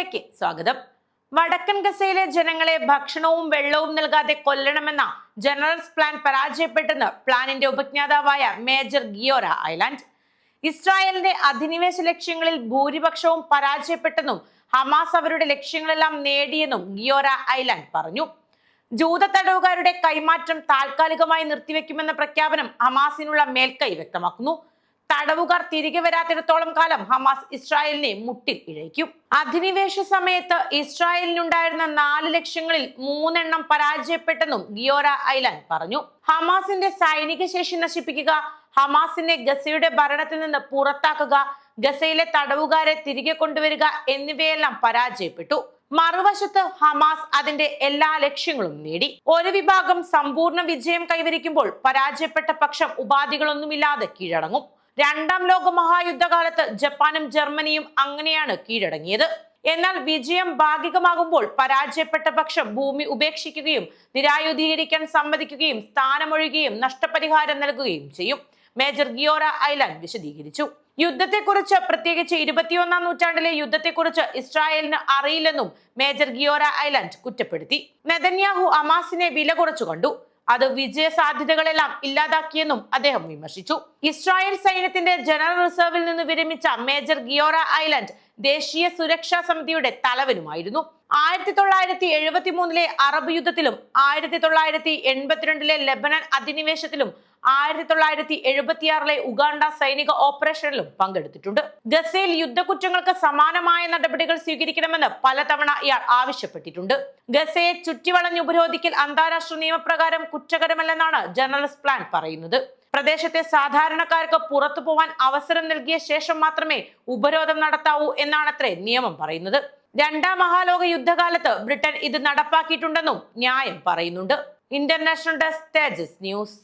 ന്യൂസിലേക്ക് സ്വാഗതം. വടക്കൻ ഗസയിലെ ജനങ്ങളെ ഭക്ഷണവും വെള്ളവും നൽകാതെ കൊല്ലണമെന്ന ജനറൽസ് പ്ലാൻ പരാജയപ്പെട്ടെന്ന് പ്ലാനിന്റെ ഉപജ്ഞാതാവായ മേജർ ഗിയോറ ഐലാൻഡ്. ഇസ്രായേലിന്റെ അധിനിവേശ ലക്ഷ്യങ്ങളിൽ ഭൂരിപക്ഷവും പരാജയപ്പെട്ടെന്നും ഹമാസ് അവരുടെ ലക്ഷ്യങ്ങളെല്ലാം നേടിയെന്നും ഗിയോറ ഐലാൻഡ് പറഞ്ഞു. ജൂത തടവുകാരുടെ കൈമാറ്റം താൽക്കാലികമായി നിർത്തിവെക്കുമെന്ന പ്രഖ്യാപനം ഹമാസിനുള്ള മേൽക്കൈ വ്യക്തമാക്കുന്നു. തടവുകാർ തിരികെ വരാത്തിടത്തോളം കാലം ഹമാസ് ഇസ്രായേലിനെ മുട്ടിൽ ഇഴയ്ക്കും. അധിനിവേശ സമയത്ത് ഇസ്രായേലിനുണ്ടായിരുന്ന നാല് ലക്ഷ്യങ്ങളിൽ മൂന്നെണ്ണം പരാജയപ്പെട്ടെന്നും ഗിയോറ ഐലാൻഡ് പറഞ്ഞു. ഹമാസിന്റെ സൈനിക ശേഷി നശിപ്പിക്കുക ഹമാസിനെ ഗസയുടെ ഭരണത്തിൽ നിന്ന് പുറത്താക്കുക ഗസയിലെ തടവുകാരെ തിരികെ കൊണ്ടുവരിക എന്നിവയെല്ലാം പരാജയപ്പെട്ടു. മറുവശത്ത് ഹമാസ് അതിന്റെ എല്ലാ ലക്ഷ്യങ്ങളും നേടി. ഒരു വിഭാഗം സമ്പൂർണ വിജയം കൈവരിക്കുമ്പോൾ പരാജയപ്പെട്ട പക്ഷം ഉപാധികളൊന്നുമില്ലാതെ കീഴടങ്ങും. രണ്ടാം ലോക മഹായുദ്ധകാലത്ത് ജപ്പാനും ജർമ്മനിയും അങ്ങനെയാണ് കീഴടങ്ങിയത്. എന്നാൽ വിജയം ഭാഗികമാകുമ്പോൾ പരാജയപ്പെട്ട പക്ഷം ഭൂമി ഉപേക്ഷിക്കുകയും നിരായുധീകരിക്കാൻ സമ്മതിക്കുകയും സ്ഥാനമൊഴിയുകയും നഷ്ടപരിഹാരം നൽകുകയും ചെയ്യും. മേജർ ഗിയോറ ഐലാൻഡ് വിശദീകരിച്ചു. യുദ്ധത്തെക്കുറിച്ച് പ്രത്യേകിച്ച് ഇരുപത്തിയൊന്നാം നൂറ്റാണ്ടിലെ യുദ്ധത്തെക്കുറിച്ച് ഇസ്രായേലിന് അറിയില്ലെന്നും മേജർ ഗിയോറ ഐലാൻഡ് കുറ്റപ്പെടുത്തി. നെതന്യാഹു അമാസിനെ വില കുറച്ചു കണ്ടു. അത് വിജയ സാധ്യതകളെല്ലാം ഇല്ലാതാക്കിയെന്നും അദ്ദേഹം വിമർശിച്ചു. ഇസ്രായേൽ സൈന്യത്തിന്റെ ജനറൽ റിസർവിൽ നിന്ന് വിരമിച്ച മേജർ ഗിയോറ ഐലൻഡ് ദേശീയ സുരക്ഷാ സമിതിയുടെ തലവനുമായിരുന്നു. ആയിരത്തി തൊള്ളായിരത്തി എഴുപത്തി മൂന്നിലെ അറബ് യുദ്ധത്തിലും ആയിരത്തി തൊള്ളായിരത്തി എൺപത്തിരണ്ടിലെ ലെബനൻ അധിനിവേശത്തിലും ആയിരത്തി തൊള്ളായിരത്തി എഴുപത്തിയാറിലെ ഉഗാണ്ട സൈനിക ഓപ്പറേഷനിലും പങ്കെടുത്തിട്ടുണ്ട്. ഗസയിൽ യുദ്ധക്കുറ്റങ്ങൾക്ക് സമാനമായ നടപടികൾ സ്വീകരിക്കണമെന്ന് പലതവണ ഇയാൾ ആവശ്യപ്പെട്ടിട്ടുണ്ട്. ഗസയെ ചുറ്റിവളഞ്ഞ് ഉപരോധിക്കൽ അന്താരാഷ്ട്ര നിയമപ്രകാരം കുറ്റകരമല്ലെന്നാണ് ജനറൽസ് പ്ലാൻ പറയുന്നത്. പ്രദേശത്തെ സാധാരണക്കാർക്ക് പുറത്തു പോവാൻ അവസരം നൽകിയ ശേഷം മാത്രമേ ഉപരോധം നടത്താവൂ എന്നാണത്രേ നിയമം പറയുന്നത്. രണ്ടാം മഹാലോക യുദ്ധകാലത്ത് ബ്രിട്ടൻ ഇത് നടപ്പാക്കിയിട്ടുണ്ടെന്നും ന്യായം പറയുന്നുണ്ട്. International desk Tejas news.